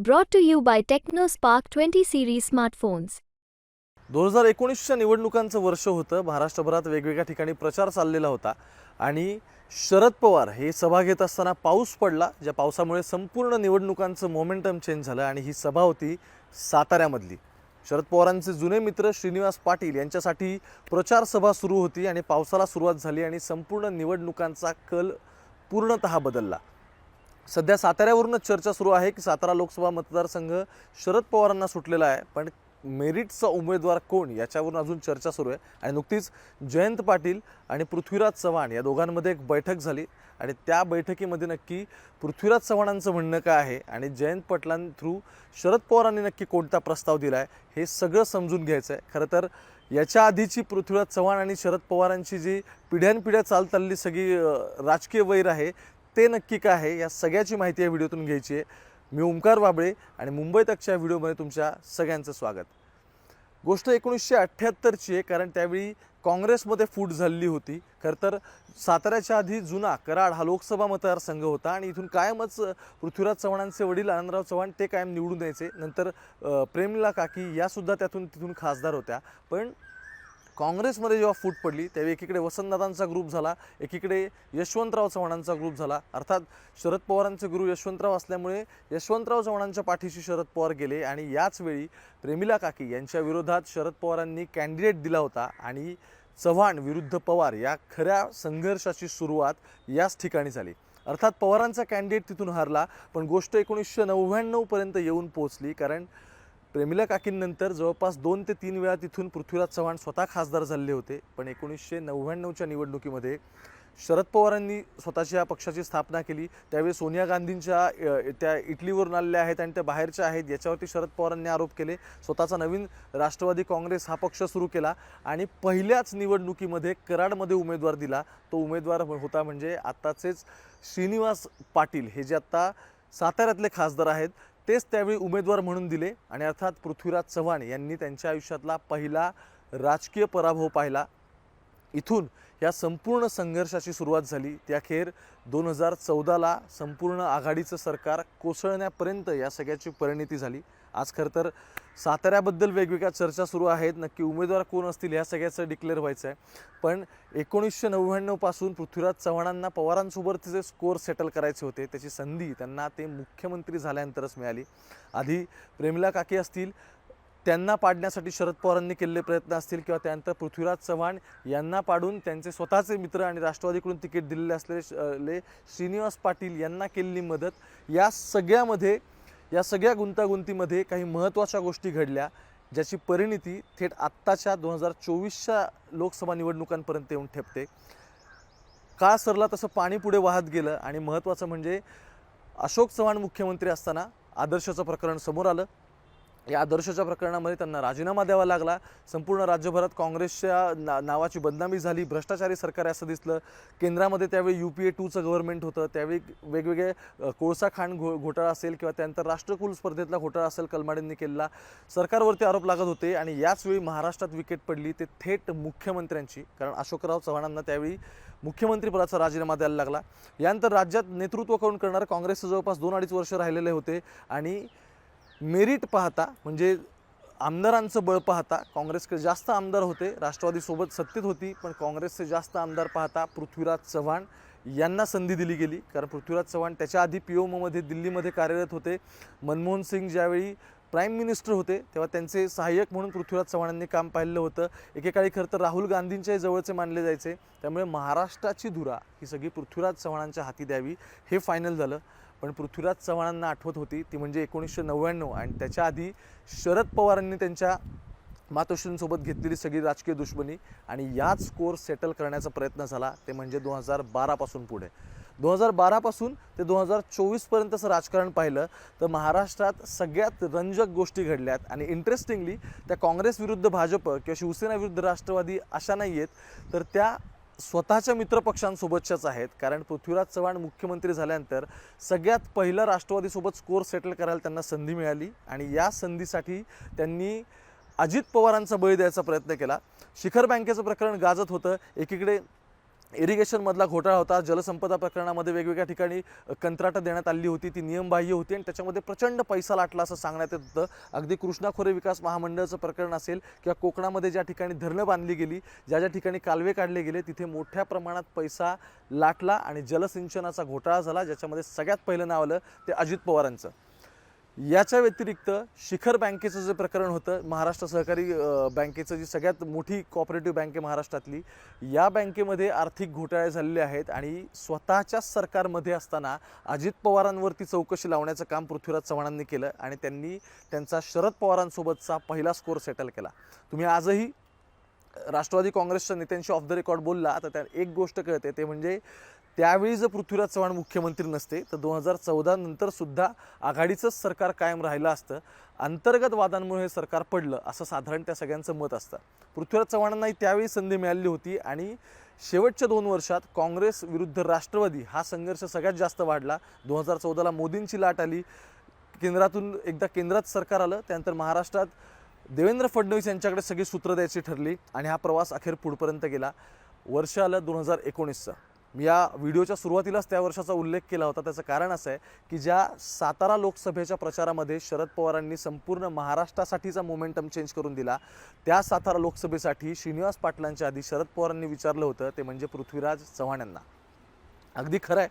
Brought to you by TechnoSpark 20 series smartphones. दोन हजार एकोणीसच्या निवडणुकांचं वर्ष होतं. महाराष्ट्रभरात वेगवेगळ्या ठिकाणी प्रचार चाललेला होता. आणि शरद पवार हे सभा घेत असताना पाऊस पडला. ज्या पावसामुळे संपूर्ण निवडणुकांचं मोमेंटम चेंज झालं आणि ही सभा होती साताऱ्यामधली. शरद पवारांचे जुने मित्र श्रीनिवास पाटील यांच्यासाठी प्रचार सभा सुरू होती आणि पावसाला सुरुवात झाली आणि संपूर्ण निवडणुकांचा कल पूर्णतः बदलला. सध्या साताऱ्यावरूनच चर्चा सुरू आहे की सातारा लोकसभा मतदारसंघ शरद पवारांना सुटलेला आहे. पण मेरिटचा उमेदवार कोण याच्यावरून अजून चर्चा सुरू आहे. आणि नुकतीच जयंत पाटील आणि पृथ्वीराज चव्हाण या दोघांमध्ये एक बैठक झाली. आणि त्या बैठकीमध्ये नक्की पृथ्वीराज चव्हाणांचं म्हणणं काय आहे? आणि जयंत पाटलां थ्रू शरद पवारांनी नक्की कोणता प्रस्ताव दिला आहे हे सगळं समजून घ्यायचं आहे खरं तर याच्या आधीची पृथ्वीराज चव्हाण आणि शरद पवारांची जी पिढ्यानपिढ्या चालत आलेली सगळी राजकीय वैर आहे ते नक्की काय आहे या सगळ्याची माहिती या व्हिडिओतून घ्यायची आहे. मी ओंकार बाबळे आणि मुंबई तकच्या व्हिडिओमध्ये तुमच्या सगळ्यांचं स्वागत. गोष्ट एकोणीसशे अठ्ठ्याहत्तरची आहे कारण त्यावेळी काँग्रेसमध्ये फूट झालेली होती. खरं तर साताऱ्याच्या आधी जुना कराड हा लोकसभा मतदारसंघ होता आणि इथून कायमच पृथ्वीराज चव्हाणांचे वडील आनंदराव चव्हाण ते कायम निवडून यायचे नंतर प्रेमला काकी यासुद्धा त्यातून तिथून खासदार होत्या. पण काँग्रेसमध्ये जेव्हा फूट पडली त्यावेळी एकीकडे वसंतदादांचा ग्रुप झाला एकीकडे यशवंतराव चव्हाणांचा ग्रुप झाला. अर्थात शरद पवारांचे गुरु यशवंतराव असल्यामुळे यशवंतराव चव्हाणांच्या पाठीशी शरद पवार गेले आणि याच वेळी प्रेमिला काकी यांच्या विरोधात शरद पवारांनी कॅन्डिडेट दिला होता आणि चव्हाण विरुद्ध पवार या खऱ्या संघर्षाची सुरुवात याच ठिकाणी झाली. अर्थात पवारांचा कॅन्डिडेट तिथून हरला पण गोष्ट एकोणीसशे नव्याण्णवपर्यंत येऊन पोहोचली कारण प्रेमिला काकींनंतर जवळपास दोन ते तीन वेळा तिथून पृथ्वीराज चव्हाण स्वतः खासदार झाले होते. पण एकोणीसशे नव्याण्णवच्या निवडणुकीमध्ये शरद पवारांनी स्वतःच्या या पक्षाची स्थापना केली. त्यावेळी सोनिया गांधींच्या त्या इटलीवरून आलेल्या आहेत आणि त्या बाहेरच्या आहेत. याच्यावरती शरद पवारांनी आरोप केले. स्वतःचा नवीन राष्ट्रवादी काँग्रेस हा पक्ष सुरू केला आणि पहिल्याच निवडणुकीमध्ये कराडमध्ये उमेदवार दिला. तो उमेदवार होता म्हणजे आत्ताचेच श्रीनिवास पाटील. हे जे आत्ता साताऱ्यातले खासदार आहेत तेच त्यावेळी उमेदवार म्हणून दिले आणि अर्थात पृथ्वीराज चव्हाण यांनी त्यांच्या आयुष्यातला पहिला राजकीय पराभव पाहिला. इथून या संपूर्ण संघर्षाची सुरुवात झाली. त्याखेर दोन हजार चौदाला संपूर्ण आघाडीचं सरकार कोसळण्यापर्यंत या सगळ्याची परिणिती झाली. आज खरं तर साताऱ्याबद्दल वेगवेगळ्या चर्चा सुरू आहेत. नक्की उमेदवार कोण असतील ह्या सगळ्याचं डिक्लेअर व्हायचं आहे. पण एकोणीसशे नव्याण्णवपासून पृथ्वीराज चव्हाणांना पवारांसोबत जे स्कोअर सेटल करायचे होते. त्याची संधी त्यांना ते मुख्यमंत्री झाल्यानंतरच मिळाली. आधी प्रेमला काके असतील त्यांना पाडण्यासाठी शरद पवारांनी केलेले प्रयत्न असतील किंवा त्यानंतर पृथ्वीराज चव्हाण यांना पाडून त्यांचे स्वतःचे मित्र आणि राष्ट्रवादीकडून तिकीट दिलेले असलेले श्रीनिवास पाटील यांना केलेली मदत. या सगळ्यामध्ये या सगळ्या गुंतागुंतीमध्ये काही महत्त्वाच्या गोष्टी घडल्या ज्याची परिणिती थेट आत्ताच्या दोन हजार चोवीसच्या लोकसभा निवडणुकांपर्यंत येऊन ठेपते. काळ सरला तसं पाणी पुढे वाहत गेलं आणि महत्त्वाचं म्हणजे अशोक चव्हाण मुख्यमंत्री असताना आदर्शचं प्रकरण समोर आलं. या आदर्शाच्या प्रकरणामध्ये त्यांना राजीनामा द्यावा लागला. संपूर्ण राज्यभरात काँग्रेसच्या ना नावाची बदनामी झाली. भ्रष्टाचारी सरकार असं दिसलं. केंद्रामध्ये त्यावेळी यू पी ए टूचं गव्हर्नमेंट होतं. त्यावेळी वेगवेगळे कोळसा खाण घो घोटाळा असेल किंवा त्यानंतर राष्ट्रकुल स्पर्धेतला घोटाळा असेल कलमाडींनी केलेला सरकारवरती आरोप लागत होते आणि याचवेळी महाराष्ट्रात विकेट पडली. ते थेट मुख्यमंत्र्यांची कारण अशोकराव चव्हाणांना त्यावेळी मुख्यमंत्रीपदाचा राजीनामा द्यायला लागला. यानंतर राज्यात नेतृत्व करून करणारे? काँग्रेसचं जवळपास दोन अडीच वर्ष राहिलेले होते आणि मेरिट पाहता म्हणजे आमदारांचं बळ पाहता काँग्रेसकडे जास्त आमदार होते राष्ट्रवादीसोबत सत्तेत होती पण काँग्रेसचे जास्त आमदार पाहता पृथ्वीराज चव्हाण यांना संधी दिली गेली. कारण पृथ्वीराज चव्हाण त्याच्या आधी पी ओमध्ये दिल्लीमध्ये कार्यरत होते. मनमोहन सिंग ज्यावेळी प्राईम मिनिस्टर होते तेव्हा त्यांचे सहाय्यक म्हणून पृथ्वीराज चव्हाणांनी काम पाहिलं होतं. एकेकाळी खरं तर राहुल गांधींच्याही जवळचे मानले जायचे. त्यामुळे महाराष्ट्राची धुरा ही सगळी पृथ्वीराज चव्हाणांच्या हाती द्यावी हे फायनल झालं. पण पृथ्वीराज चव्हाणांना आठवत होती ती म्हणजे एकोणीसशे नव्याण्णव. आणि त्याच्या आधी शरद पवारांनी त्यांच्या मातोश्रींसोबत घेतलेली सगळी राजकीय दुश्मनी आणि याच स्कोर सेटल करण्याचा प्रयत्न झाला ते म्हणजे दोन हजार बारापासून पुढे. दोन हजार बारापासून ते दोन हजार चोवीसपर्यंतचं राजकारण पाहिलं तर महाराष्ट्रात सगळ्यात रंजक गोष्टी घडल्यात. आणि इंटरेस्टिंगली त्या काँग्रेस विरुद्ध भाजप किंवा शिवसेना विरुद्ध राष्ट्रवादी अशा नाही आहेत तर त्या स्वतःच्या मित्रपक्षांसोबतच्याच आहेत. कारण पृथ्वीराज चव्हाण मुख्यमंत्री झाल्यानंतर सगळ्यात पहिलं राष्ट्रवादीसोबत स्कोर सेटल करायला त्यांना संधी मिळाली आणि या संधीसाठी त्यांनी अजित पवारांचा बळी द्यायचा प्रयत्न केला. शिखर बँकेचं प्रकरण गाजत होतं. एकीकडे इरिगेशनमधला घोटाळा होता. जलसंपदा प्रकरणामध्ये वेगवेगळ्या ठिकाणी कंत्राटं देण्यात आली होती. ती नियमबाह्य होती आणि त्याच्यामध्ये प्रचंड पैसा लाटला असं सांगण्यात येत होतं. अगदी कृष्णा खोरे विकास महामंडळाचं प्रकरण असेल किंवा कोकणामध्ये ज्या ठिकाणी धरणं बांधली गेली ज्या ज्या ठिकाणी कालवे काढले गेले तिथे मोठ्या प्रमाणात पैसा लाटला आणि जलसिंचनाचा घोटाळा झाला ज्याच्यामध्ये सगळ्यात पहिलं नाव आलं ते अजित पवारांचं. याच्या व्यतिरिक्त शिखर बँकेचं जे प्रकरण होतं महाराष्ट्र सहकारी बँकेचं जी सगळ्यात मोठी कॉपरेटिव्ह बँक आहे महाराष्ट्रातली या बँकेमध्ये आर्थिक घोटाळे झालेले आहेत आणि स्वतःच्याच सरकारमध्ये असताना अजित पवारांवरती चौकशी लावण्याचं काम पृथ्वीराज चव्हाणांनी केलं आणि त्यांनी त्यांचा शरद पवारांसोबतचा पहिला स्कोर सेटल केला. तुम्ही आजही राष्ट्रवादी काँग्रेसच्या नेत्यांशी ऑफ द रेकॉर्ड बोलला तर त्या एक गोष्ट कळते ते म्हणजे त्यावेळी जर पृथ्वीराज चव्हाण मुख्यमंत्री नसते तर दोन हजार चौदा नंतर सुद्धा आघाडीचंच सरकार कायम राहिलं असतं. अंतर्गत वादांमुळे हे सरकार पडलं असं साधारण त्या सगळ्यांचं मत असतं. पृथ्वीराज चव्हाणांनाही त्यावेळी संधी मिळाली होती आणि शेवटच्या दोन वर्षात काँग्रेस विरुद्ध राष्ट्रवादी हा संघर्ष सगळ्यात जास्त वाढला. दोन हजार चौदाला मोदींची लाट आली. केंद्रातून एकदा केंद्रात सरकार आलं त्यानंतर महाराष्ट्रात देवेंद्र फडणवीस यांच्याकडे सगळी सूत्र द्यायची ठरली आणि हा प्रवास अखेर पुढपर्यंत गेला. वर्ष आलं दोन हजार एकोणीसचं. मी या व्हिडिओच्या सुरुवातीलाच त्या वर्षाचा उल्लेख केला होता. त्याचं कारण असं आहे की ज्या सातारा लोकसभेच्या प्रचारामध्ये शरद पवारांनी संपूर्ण महाराष्ट्रासाठीचा मोमेंटम चेंज करून दिला त्या सातारा लोकसभेसाठी श्रीनिवास पाटलांच्या आधी शरद पवारांनी विचारलं होतं ते म्हणजे पृथ्वीराज चव्हाण यांना. अगदी खरं आहे.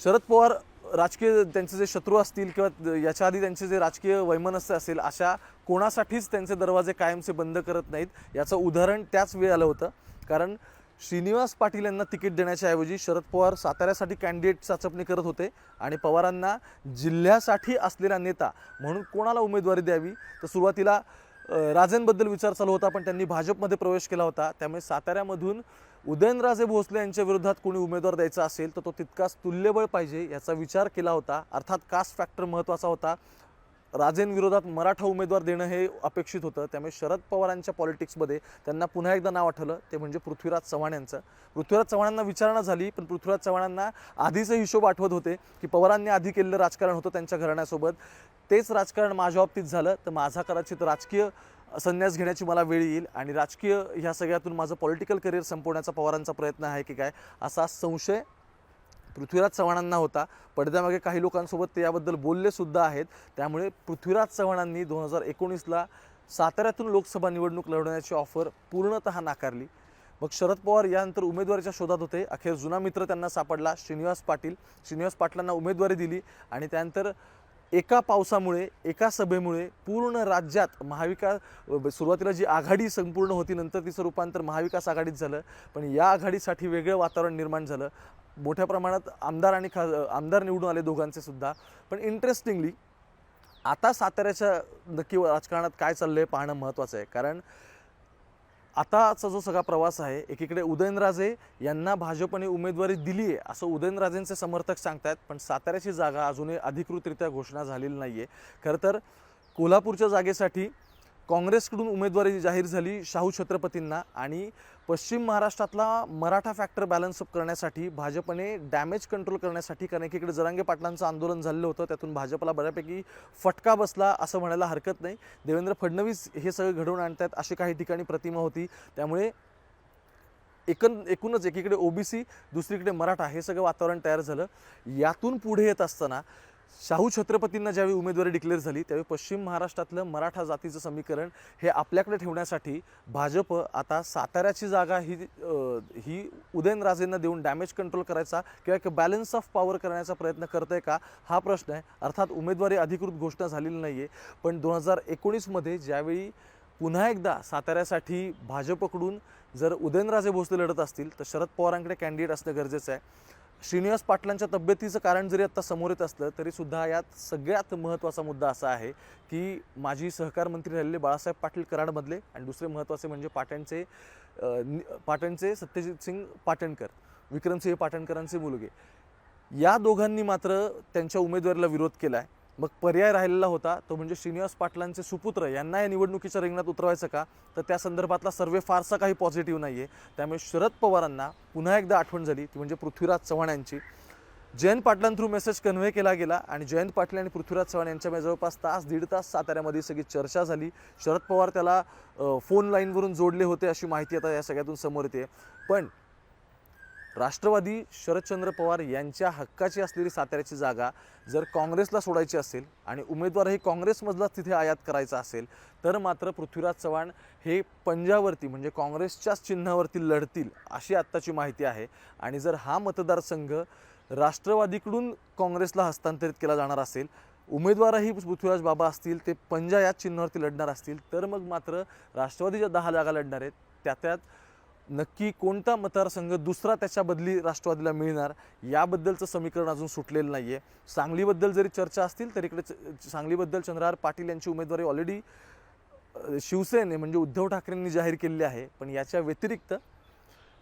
शरद पवार राजकीय त्यांचे जे शत्रू असतील किंवा याच्या आधी त्यांचे जे राजकीय वैमनस्य असेल अशा कोणासाठीच त्यांचे दरवाजे कायमचे बंद करत नाहीत. याचं उदाहरण त्याच वेळी आलं होतं. कारण श्रीनिवास पाटील यांना तिकीट देण्याच्या ऐवजी शरद पवार साताऱ्यासाठी कॅन्डिडेट चाचपणी करत होते आणि पवारांना जिल्ह्यासाठी असलेला नेता म्हणून कोणाला उमेदवारी द्यावी? तर सुरुवातीला राजेंबद्दल विचार चालू होता पण त्यांनी भाजपमध्ये प्रवेश केला होता. त्यामुळे साताऱ्यामधून उदयनराजे भोसले यांच्या विरोधात कोणी उमेदवार द्यायचा असेल तर तो तितकाच तुल्यबळ पाहिजे याचा विचार केला होता. अर्थात कास्ट फॅक्टर महत्त्वाचा होता. राजेंविरोधात मराठा उमेदवार देणं हे अपेक्षित होतं. त्यामुळे शरद पवारांच्या पॉलिटिक्समध्ये त्यांना पुन्हा एकदा नाव आठवलं. ते म्हणजे पृथ्वीराज चव्हाण यांचं. पृथ्वीराज चव्हाणांना विचारणा झाली पण पृथ्वीराज चव्हाणांना आधीचे हिशोब आठवत होते की पवारांनी आधी केलेलं राजकारण होतं त्यांच्या घराण्यासोबत. तेच राजकारण माझ्या बाबतीत झालं तर माझा कदाचित राजकीय संन्यास घेण्याची मला वेळ येईल आणि राजकीय ह्या सगळ्यातून माझं पॉलिटिकल करिअर संपवण्याचा पवारांचा प्रयत्न आहे की काय असा संशय पृथ्वीराज चव्हाणांना होता. पडद्यामागे काही लोकांसोबत ते याबद्दल बोललेसुद्धा आहेत. त्यामुळे पृथ्वीराज चव्हाणांनी दोन हजार एकोणीसला साताऱ्यातून लोकसभा निवडणूक लढवण्याची ऑफर पूर्णतः नाकारली. मग शरद पवार यानंतर उमेदवारीच्या शोधात होते. अखेर जुना मित्र त्यांना सापडला श्रीनिवास पाटील. श्रीनिवास पाटलांना उमेदवारी दिली आणि त्यानंतर एका पावसामुळे एका सभेमुळे पूर्ण राज्यात महाविकास सुरुवातीला जी आघाडी संपूर्ण होती नंतर तिचं रूपांतर महाविकास आघाडीत झालं. पण या आघाडीसाठी वेगळं वातावरण निर्माण झालं. मोठ्या प्रमाणात आमदार आणि खा आमदार निवडून आले दोघांचे सुद्धा. पण इंटरेस्टिंगली आता साताऱ्याच्या नक्की राजकारणात काय चाललं आहे पाहणं महत्त्वाचं आहे. कारण आताचा जो सगळा प्रवास आहे एकीकडे उदयनराजे यांना भाजपने उमेदवारी दिली आहे असं उदयनराजेंचे समर्थक सांगतायत पण साताऱ्याची जागा अजूनही अधिकृतरित्या घोषणा झालेली नाही आहे खरं तर कोल्हापूरच्या जागेसाठी काँग्रेसकडून उमेदवारी जाहीर झाली शाहू छत्रपतींना आणि पश्चिम महाराष्ट्रातला मराठा फॅक्टर बॅलन्स अप करण्यासाठी भाजपने डॅमेज कंट्रोल करण्यासाठी कारण एकीकडे जरांगे पाटलांचं आंदोलन झालेलं होतं. त्यातून भाजपला बऱ्यापैकी फटका बसला असं म्हणायला हरकत नाही. देवेंद्र फडणवीस हे सगळं घडवून आणतात अशी काही ठिकाणी प्रतिमा होती. त्यामुळे एकन एकूणच एकीकडे ओबीसी दुसरीकडे मराठा हे सगळं वातावरण तयार झालं. यातून पुढे येत असताना शाहू छत्रपतींना ज्यावेळी उमेदवारी डिक्लेअर झाली त्यावेळी पश्चिम महाराष्ट्रातलं मराठा जातीचं समीकरण हे आपल्याकडे ठेवण्यासाठी भाजप आता साताऱ्याची जागा ही ही उदयनराजेंना देऊन डॅमेज कंट्रोल करायचा किंवा एक बॅलन्स ऑफ पॉवर करण्याचा प्रयत्न करतंय का? हा प्रश्न आहे. अर्थात उमेदवारी अधिकृत घोषणा झालेली नाही आहे पण दोन हजार एकोणीसमध्ये ज्यावेळी पुन्हा एकदा साताऱ्यासाठी भाजपकडून जर उदयनराजे भोसले लढत असतील तर शरद पवारांकडे कॅन्डिडेट असणं गरजेचं आहे. श्रीनिवास पाटलांच्या तब्येतीचं कारण जरी आत्ता समोर येत असलं तरीसुद्धा यात सगळ्यात महत्त्वाचा मुद्दा असा आहे की माजी सहकार मंत्री राहिलेले बाळासाहेब पाटील कराडमधले आणि दुसरे महत्त्वाचे म्हणजे पाटणचे नि- पाटणचे सत्यजित सिंग पाटणकर विक्रमसिंह पाटणकरांचे मुलगे. या दोघांनी मात्र त्यांच्या उमेदवारीला विरोध केला आहे मग पर्याय राहिलेला होता तो म्हणजे श्रीनिवास पाटलांचे सुपुत्र. यांना या निवडणुकीच्या रिंगणात उतरवायचं का? तर त्या संदर्भातला सर्वे फारसा काही पॉझिटिव्ह नाही आहे त्यामुळे शरद पवारांना पुन्हा एकदा आठवण झाली ती म्हणजे पृथ्वीराज चव्हाण यांची. जयंत पाटलांथ्रू मेसेज कन्व्हे केला गेला आणि जयंत पाटील आणि पृथ्वीराज चव्हाण यांच्यामध्ये जवळपास तास दीड तास साताऱ्यामध्ये सगळी चर्चा झाली. शरद पवार त्याला फोन लाईनवरून जोडले होते अशी माहिती आता या सगळ्यातून समोर येते. पण राष्ट्रवादी शरदचंद्र पवार यांच्या हक्काची असलेली साताऱ्याची जागा जर काँग्रेसला सोडायची असेल आणि उमेदवारही काँग्रेसमधलाच तिथे आयात करायचा असेल तर मात्र पृथ्वीराज चव्हाण हे पंजावरती म्हणजे काँग्रेसच्याच चिन्हावरती लढतील अशी आत्ताची माहिती आहे. आणि जर हा मतदारसंघ राष्ट्रवादीकडून काँग्रेसला हस्तांतरित केला जाणार असेल उमेदवारही पृथ्वीराज बाबा असतील ते पंजा याच चिन्हावरती लढणार असतील तर मग मात्र राष्ट्रवादीच्या दहा जागा लढणार आहेत त्या त्यात नक्की कोणता मतदारसंघ दुसरा त्याच्या बदली राष्ट्रवादीला मिळणार याबद्दलचं समीकरण अजून सुटलेलं नाही आहे सांगलीबद्दल जरी चर्चा असतील तर इकडे च- सांगलीबद्दल चंद्रहार पाटील यांची उमेदवारी ऑलरेडी शिवसेने म्हणजे उद्धव ठाकरेंनी जाहीर केलेली आहे. पण याच्या व्यतिरिक्त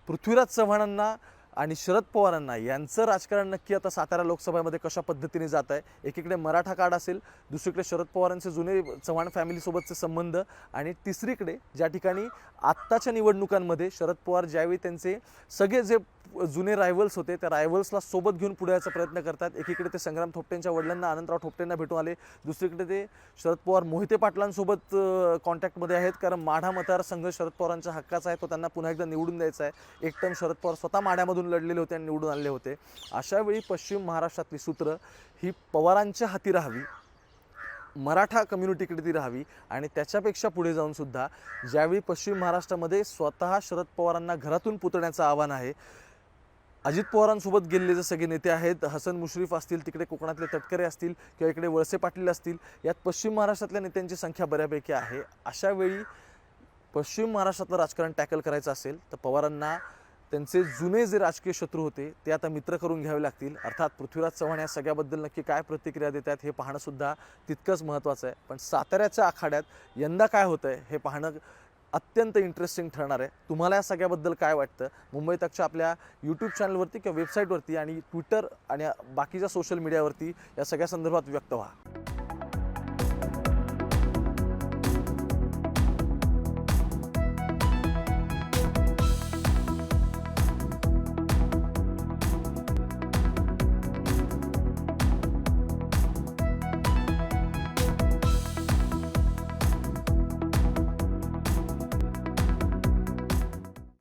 पृथ्वीराज चव्हाणांना आणि शरद पवारांना यांचं राजकारण नक्की आता सातारा लोकसभेमध्ये कशा पद्धतीने जात आहे? एकीकडे मराठा कार्ड असेल दुसरीकडे शरद पवारांचे जुने चव्हाण फॅमिलीसोबतचे संबंध आणि तिसरीकडे ज्या ठिकाणी आत्ताच्या निवडणुकांमध्ये शरद पवार ज्यावेळी त्यांचे सगळे जे जुने रायव्हल्स होते त्या रायव्हल्सला सोबत घेऊन पुढे यायचा प्रयत्न करतात. एकीकडे ते संग्राम थोपटेंच्या वडिलांना आनंदराव थोपटेंना भेटून आले. दुसरीकडे ते शरद पवार मोहिते पाटलांसोबत कॉन्टॅक्टमध्ये आहेत. कारण माढा मतदारसंघ शरद पवारांच्या हक्काचा आहे. तो त्यांना पुन्हा एकदा निवडून द्यायचा आहे. एक टर्म शरद पवार स्वतः माढ्यामधून लढलेले होते आणि निवडून आले होते. अशावेळी पश्चिम महाराष्ट्रातली सूत्र ही पवारांच्या हाती राहावी मराठा कम्युनिटीकडे ती राहावी आणि त्याच्यापेक्षा पुढे जाऊन सुद्धा ज्यावेळी पश्चिम महाराष्ट्रामध्ये स्वतः शरद पवारांना घरातून पुतण्याचं आव्हान आहे अजित पवारांसोबत गेलेले जे सगळे नेते आहेत हसन मुश्रीफ असतील तिकडे कोकणातले तटकरे असतील किंवा इकडे वळसे पाटील असतील यात पश्चिम महाराष्ट्रातल्या नेत्यांची संख्या बऱ्यापैकी आहे. अशा वेळी पश्चिम महाराष्ट्रातलं राजकारण टॅकल करायचं असेल तर पवारांना त्यांचे जुने जे राजकीय शत्रू होते ते आता मित्र करून घ्यावे लागतील. अर्थात पृथ्वीराज चव्हाण या सगळ्याबद्दल नक्की काय प्रतिक्रिया देतात हे पाहणंसुद्धा तितकंच महत्त्वाचं आहे. पण साताऱ्याच्या आखाड्यात यंदा काय होतं आहे हे पाहणं अत्यंत इंटरेस्टिंग ठरणार आहे. तुम्हाला या सगळ्याबद्दल काय वाटतं? मुंबई तकच्या आपल्या यूट्यूब चॅनलवरती किंवा वेबसाईटवरती आणि ट्विटर आणि बाकीच्या सोशल मीडियावरती या सगळ्या संदर्भात व्यक्त व्हा.